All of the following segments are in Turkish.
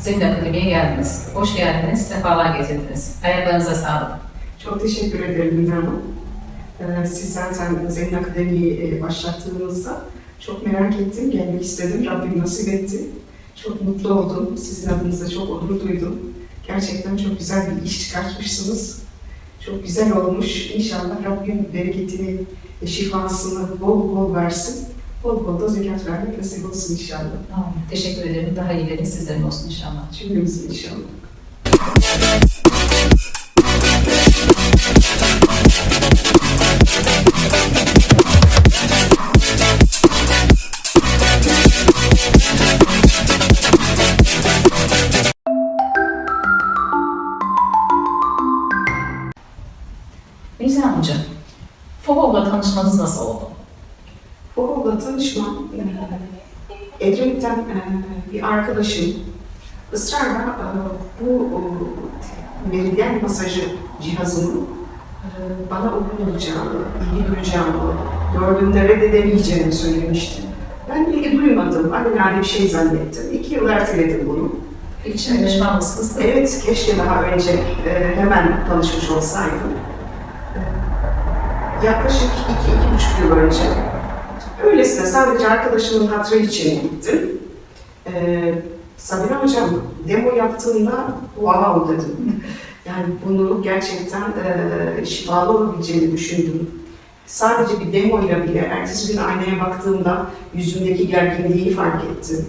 Zemin Akademi'ye geldiniz. Hoş geldiniz, sefalar getirdiniz. Ayaklarınıza sağlık. Çok teşekkür ederim Mine Hanım. Ee, Siz zaten Zeyn Akademi'yi e, başlattığınızda çok merak ettim, gelmek istedim. Rabbim nasip etti. Çok mutlu oldum. Sizin adınıza çok onur duydum. Gerçekten çok güzel bir iş çıkartmışsınız. Çok güzel olmuş. İnşallah Rabbim bereketini, şifasını bol bol versin. Bol bol da zekat vermek nasip olsun inşallah. Tamam. Teşekkür ederim. Daha iyileri sizlerin olsun inşallah. Cümlemiz inşallah. Bir arkadaşım ısrarla bu meridyen masajı cihazının e, bana uygun olacağını, ilgi duyacağımı, gördüğümde reddedemeyeceğimi söylemişti. Ben ilgi duymadım, alelade bir şey zannettim. İki yıl erteledim bunu. Hiç pişman mısınız? Evet, keşke daha önce e, hemen tanışmış olsaydım. E, yaklaşık iki, iki buçuk yıl önce öylesine sadece arkadaşımın hatırı için gittim. E, Sabine Hocam demo yaptığında wow dedim. Yani bunu gerçekten e, şifalı olabileceğini düşündüm. Sadece bir demo ile bile ertesi gün aynaya baktığımda yüzümdeki gerginliği fark ettim.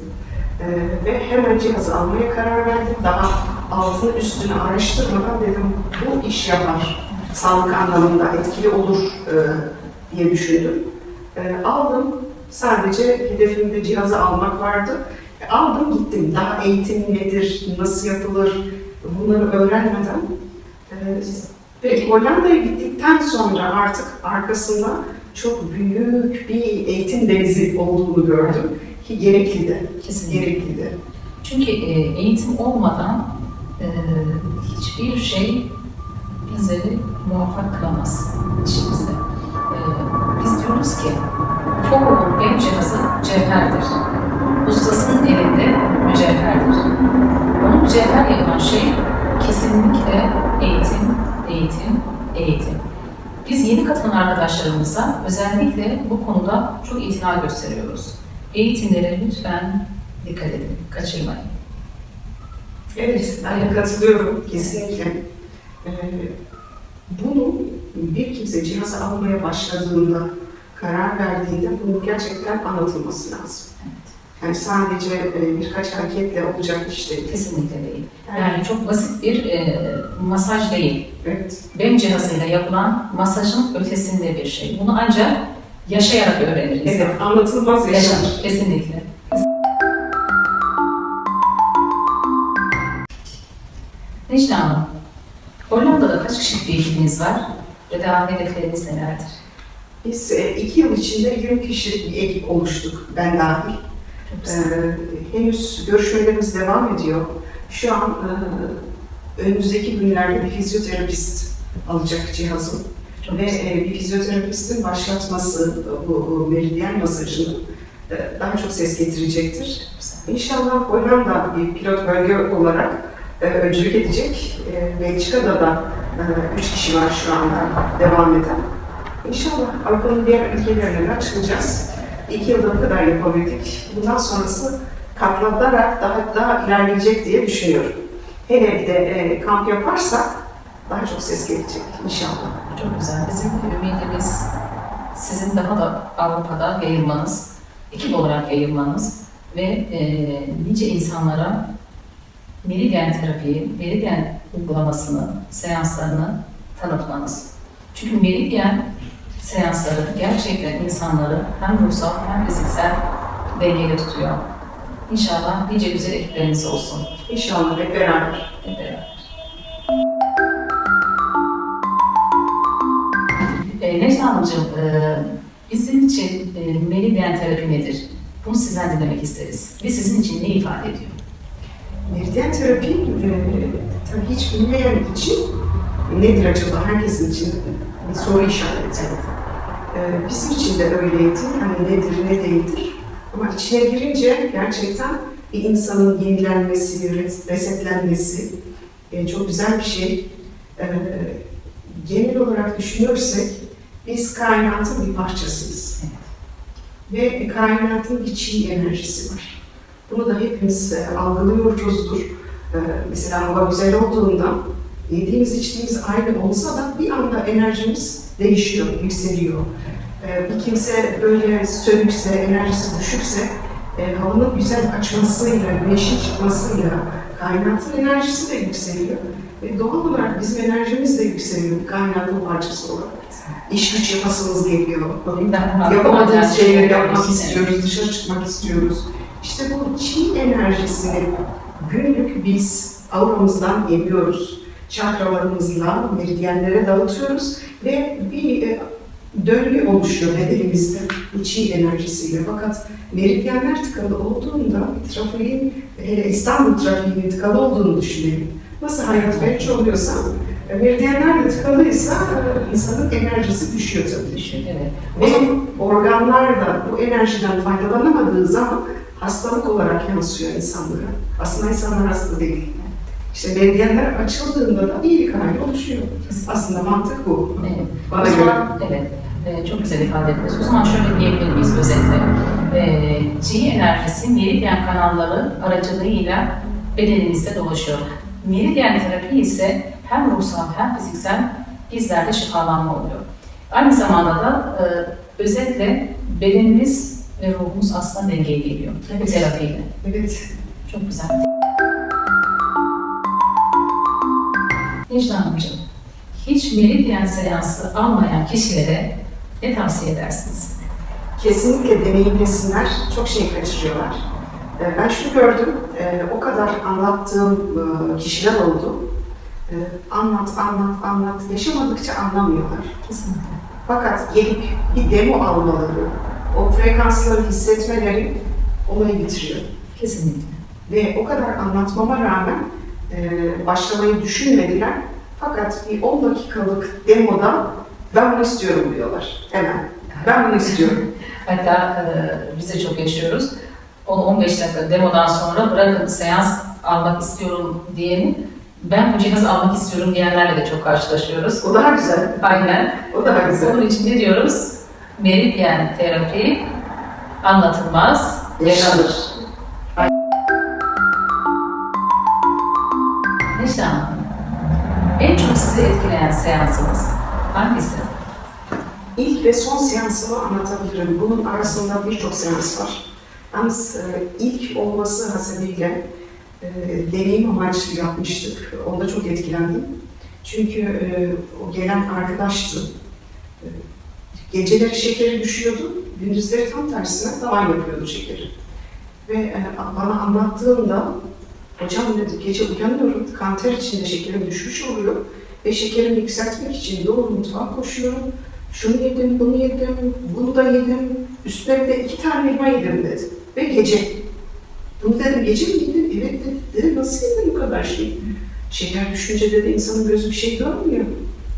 Ee, ve hemen cihazı almaya karar verdim. Daha altını üstünü araştırmadan dedim bu iş yapar. Sağlık anlamında etkili olur e, diye düşündüm. E, aldım. Sadece hedefimde cihazı almak vardı. Aldım gittim. Daha eğitim nedir, nasıl yapılır bunları öğrenmeden. Ve Hollanda'ya gittikten sonra artık arkasında çok büyük bir eğitim denizi olduğunu gördüm. Ki gerekli de. Kesinlikle. Gerekli de. Çünkü e, eğitim olmadan e, hiçbir şey bizleri muvaffak kılamaz işimizde. E, biz diyoruz ki Fogo'nun benim cihazı cevherdir. Ustasının elinde mücevherdir. Onu mücevher yapan şey kesinlikle eğitim, eğitim, eğitim. Biz yeni katılan arkadaşlarımıza özellikle bu konuda çok itina gösteriyoruz. Eğitimlere lütfen dikkat edin, kaçırmayın. Evet, ben de katılıyorum kesinlikle. Ee, bunu bir kimse cihazı almaya başladığında, karar verdiğinde bunun gerçekten anlatılması lazım. Yani sadece e, birkaç hareketle olacak iş değil. Kesinlikle değil. Yani çok basit bir e, masaj değil. Evet, BEM cihazıyla yapılan masajın ötesinde bir şey. Bunu ancak yaşayarak öğreniriz. evet anlatılmaz yaşanır. Yaşanır, kesinlikle. Necla Hanım, Hollanda'da kaç kişilik bir ekibiniz var ve devam hedefleriniz nelerdir? Biz e, iki yıl içinde 20 kişilik bir ekip oluştuk, ben dahil. Ee, henüz görüşmelerimiz devam ediyor. Şu an e, önümüzdeki günlerde bir fizyoterapist alacak cihazı. Çok Ve e, bir fizyoterapistin başlatması bu, meridyen masajını e, daha çok ses getirecektir. İnşallah Hollanda bir pilot bölge olarak e, öncülük edecek. E, Belçika'da da e, üç kişi var şu anda devam eden. İnşallah Avrupa'nın diğer ülkelerine açılacağız. İki yılda bu kadar yapabildik. Bundan sonrası katlanarak daha daha ilerleyecek diye düşünüyorum. Hele bir de e, kamp yaparsak daha çok ses gelecek inşallah. Çok güzel. Bizim ümidimiz sizin daha da Avrupa'da yayılmanız, ekip olarak yayılmanız ve e, nice insanlara meridyen terapiyi, meridyen uygulamasını, seanslarını tanıtmanız. Çünkü meridyen seansları gerçekten insanları hem ruhsal hem fiziksel dengede tutuyor. İnşallah nice güzel ekipleriniz olsun. İnşallah hep beraber. Hep beraber. E, Necla Hanımcığım, e, bizim için e, meridyen terapi nedir? Bunu sizden dinlemek isteriz. Ve sizin için ne ifade ediyor? Meridyen terapi e, tabii hiç bilmeyen için nedir acaba herkesin için bir soru işareti. E, bizim için de öyleydi. Hani nedir ne değildir. Ama içine girince gerçekten bir insanın yenilenmesi, res- resetlenmesi e, çok güzel bir şey. E, genel olarak düşünürsek biz kainatın bir parçasıyız. Ve kainatın bir çi enerjisi var. Bunu da hepimiz e, algılıyoruzdur. E, mesela hava güzel olduğunda yediğimiz içtiğimiz aynı olsa da bir anda enerjimiz değişiyor, yükseliyor. E, bir kimse böyle sönükse, enerjisi düşükse e, havanın güzel açmasıyla, güneşin çıkmasıyla kainatın enerjisi de yükseliyor. Ve doğal olarak bizim enerjimiz de yükseliyor kainatın parçası olarak. İş güç yapasımız geliyor. Yapamadığımız şeyleri yapmak istiyoruz, dışarı çıkmak istiyoruz. İşte bu çi enerjisini günlük biz auramızdan emiyoruz. Çakralarımızla meridyenlere dağıtıyoruz ve bir e, döngü oluşuyor bedenimizde bu çi enerjisiyle. Fakat meridyenler tıkalı olduğunda trafiğin, hele İstanbul trafiğinin tıkalı olduğunu düşünelim. Nasıl hayat felç oluyorsa, e, meridyenler de tıkalıysa e, insanın enerjisi düşüyor tabii. Düşün, evet. Ve organlar da bu enerjiden faydalanamadığı zaman hastalık olarak yansıyor insanlara. Aslında insanlar hasta değil. İşte meridyenler açıldığında da iyilik hali oluşuyor. Aslında mantık bu. Evet. Bana o göre. evet, e, çok güzel ifade ettiniz. O zaman şöyle diyebilir miyiz özetle? E, G enerjisi meridyen kanalları aracılığıyla bedenimizde dolaşıyor. Meridyen terapi ise hem ruhsal hem fiziksel bizlerde şifalanma oluyor. Aynı zamanda da e, özetle bedenimiz ve ruhumuz aslında dengeye geliyor bu Evet. terapiyle. Evet. Çok güzel. Necla hiç meridyen seansı almayan kişilere ne tavsiye edersiniz? Kesinlikle deneyimlesinler. Çok şey kaçırıyorlar. Ee, Ben şunu gördüm. e, O kadar anlattığım e, kişiler oldu. E, Anlat, anlat, anlat. Yaşamadıkça anlamıyorlar. Kesinlikle. Fakat gelip bir demo almaları, o frekansları hissetmeleri olayı bitiriyor. Kesinlikle. Ve o kadar anlatmama rağmen başlamayı düşünmediler. Fakat bir 10 dakikalık demoda ben bunu istiyorum diyorlar. Hemen. Ben bunu istiyorum. Hatta e, biz de çok yaşıyoruz. 10-15 dakika demodan sonra bırakın seans almak istiyorum diyenin ben bu cihazı almak istiyorum diyenlerle de çok karşılaşıyoruz. O daha güzel. Aynen. O daha güzel. Onun için ne diyoruz? Meridyen terapi anlatılmaz, yaşanır. Necla sizi etkileyen seansınız hangisi? İlk ve son seansımı anlatabilirim. Bunun arasında birçok seans var. Yalnız e, ilk olması hasebiyle e, deneyim amaçlı yapmıştık. Onda çok etkilendim. Çünkü e, o gelen arkadaştı. E, geceleri şekeri düşüyordu, gündüzleri tam tersine tavan yapıyordu şekeri. Ve e, bana anlattığında, hocam dedi gece uyanıyorum, kanter içinde şekerim düşmüş oluyor ve şekerimi yükseltmek için doğru mutfağa koşuyorum. Şunu yedim, bunu yedim, bunu da yedim. Üstüne de iki tane elma yedim dedi. Ve gece. Bunu dedim, gece mi yedin? Evet dedi. Dedim, nasıl yedin bu kadar şey? Şeker düşünce dedi, insanın gözü bir şey görmüyor.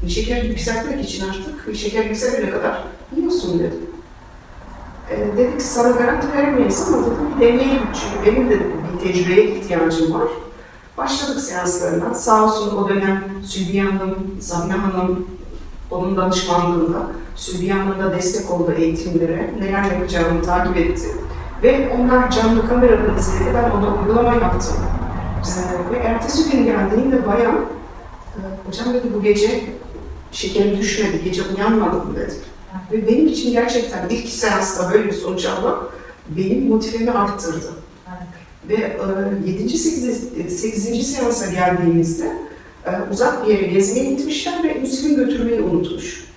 Şeker yükseltmek için artık, şeker yükselene kadar yiyorsun dedi. E, dedik sana garanti veremeyiz ama dedim bir deneyelim çünkü benim de bir tecrübeye ihtiyacım var. Başladık seanslarına. Sağ olsun o dönem Sülbiye Hanım, Zamine Hanım onun danışmanlığında Sülbiye Hanım da destek oldu eğitimlere. Neler yapacağımı takip etti. Ve onlar canlı kameradan izledi. Ben ona uygulama yaptım. Ee, ve ertesi gün geldiğinde bayan, e, hocam dedi bu gece şekerim düşmedi, gece uyanmadım dedi. Ve benim için gerçekten ilk seansta böyle bir sonuç almak benim motivemi arttırdı. Ve e, 7. 8. 8. seansa geldiğimizde e, uzak bir yere gezmeye gitmişler ve insülin götürmeyi unutmuş.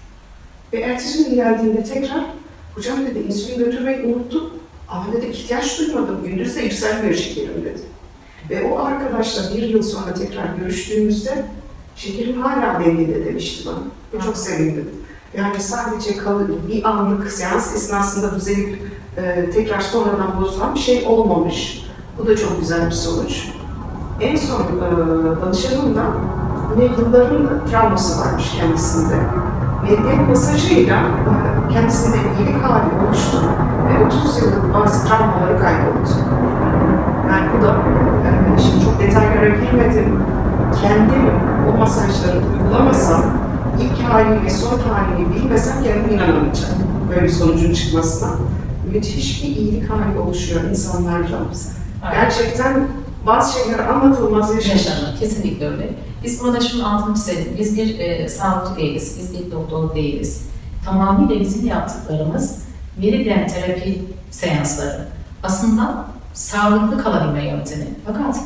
Ve ertesi gün geldiğinde tekrar, hocam dedi insülin götürmeyi unuttum ama dedi ihtiyaç duymadım, gündüz de yükselmiyor şekerim dedi. Ve o arkadaşla bir yıl sonra tekrar görüştüğümüzde şekerim hala dengede demişti bana. Ve çok sevindim. Yani sadece kalı, bir anlık seans esnasında düzelip e, tekrar sonradan bozulan bir şey olmamış. Bu da çok güzel bir sonuç. En son e, danışanımda yine yılların travması varmış kendisinde. Medyat masajıyla e, kendisinde iyilik hali oluştu ve 30 yıllık bazı travmaları kayboldu. Yani bu da e, şimdi çok detaylara girmedim. Kendim o masajları uygulamasam ilk halini ve son halini bilmesem kendime inanamayacağım. Böyle bir sonucun çıkmasına. Müthiş bir iyilik hali oluşuyor insanlarda. Gerçekten bazı şeyler anlatılmaz yaşanır. Yaşanır. Kesinlikle öyle. Biz burada şunu altını çizelim. Biz bir e, sağlıkçı değiliz. Biz bir doktor değiliz. Tamamıyla bizim yaptıklarımız Meridian terapi seansları. Aslında sağlıklı kalabilme yöntemi. Fakat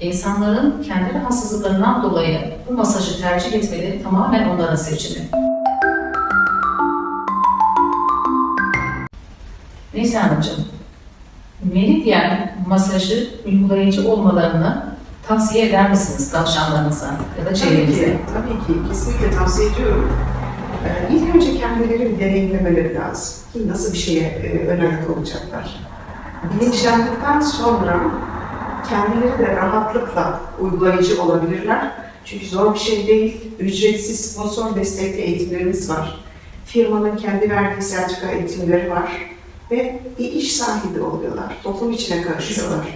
insanların kendi rahatsızlıklarından dolayı bu masajı tercih etmeleri tamamen onların seçimi. Neyse Hanımcığım, Meridian masajı uygulayıcı olmalarını tavsiye eder misiniz danışanlarınıza ya da Tabii çevrenize? ki, tabii ki. Kesinlikle tavsiye ediyorum. Ee, ilk önce kendileri bir deneyimlemeleri lazım. Ki nasıl bir şeye e, ön ayak olacaklar. Bilinçlendikten sonra kendileri de rahatlıkla uygulayıcı olabilirler. Çünkü zor bir şey değil. Ücretsiz sponsor destekli eğitimlerimiz var. Firmanın kendi verdiği sertifika eğitimleri var. Ve bir iş sahibi oluyorlar. Toplum içine karışıyorlar.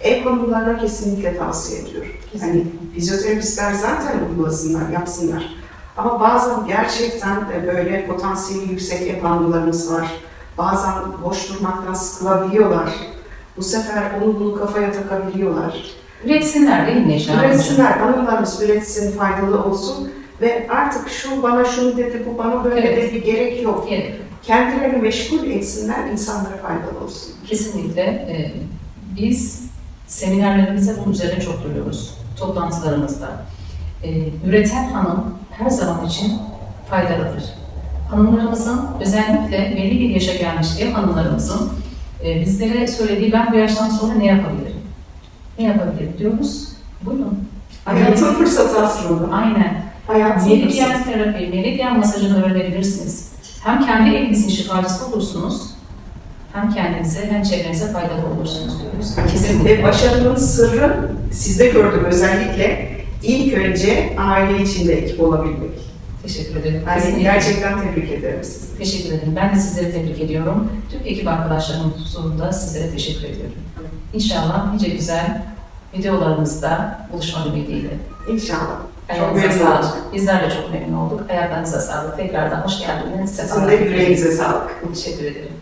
Ev hanımlarına kesinlikle tavsiye ediyorum. Yani fizyoterapistler zaten uygulasınlar, yapsınlar. Ama bazen gerçekten böyle potansiyeli yüksek ev hanımlarımız var. Bazen boş durmaktan sıkılabiliyorlar. Bu sefer onu bunu kafaya takabiliyorlar. Üretsinler değil mi Necla? Üretsinler, hanımlarımız üretsin, faydalı olsun. Ve artık şu bana şunu dedi, bu bana böyle Evet. dedi, gerek yok. Gerek yok. Kendilerini meşgul etsinler, insanlara faydalı olsun. Kesinlikle. e, biz seminerlerimizde bunun üzerine çok duruyoruz. Toplantılarımızda. E, üreten hanım her zaman için faydalıdır. Hanımlarımızın özellikle belli bir yaşa gelmiş ev hanımlarımızın e, bizlere söylediği ben bu yaştan sonra ne yapabilirim? Ne yapabilirim diyoruz. Buyurun. Hayatın fırsatı aslında. Aynen. Hayatın fırsatı. Meridyen terapi, meridyen masajını öğrenebilirsiniz. Hem kendi evinizin şifacısı olursunuz, hem kendinize hem çevrenize faydalı olursunuz diyoruz. Kesinlikle başarının sırrı sizde gördüm özellikle. İlk önce aile içinde ekip olabilmek. Teşekkür ederim. Yani Kesinlikle. gerçekten tebrik ederim sizi. Teşekkür ederim. Ben de sizleri tebrik ediyorum. Tüm ekip arkadaşlarımın huzurunda sizlere teşekkür ediyorum. İnşallah nice güzel videolarımızda buluşmak ümidiyle. İnşallah. Çok Ayağınıza sağlık. Bizler de çok memnun olduk. Ayaklarınıza sağlık. Tekrardan hoş geldiniz. Sizin de yüreğinize sağlık. Teşekkür ederim.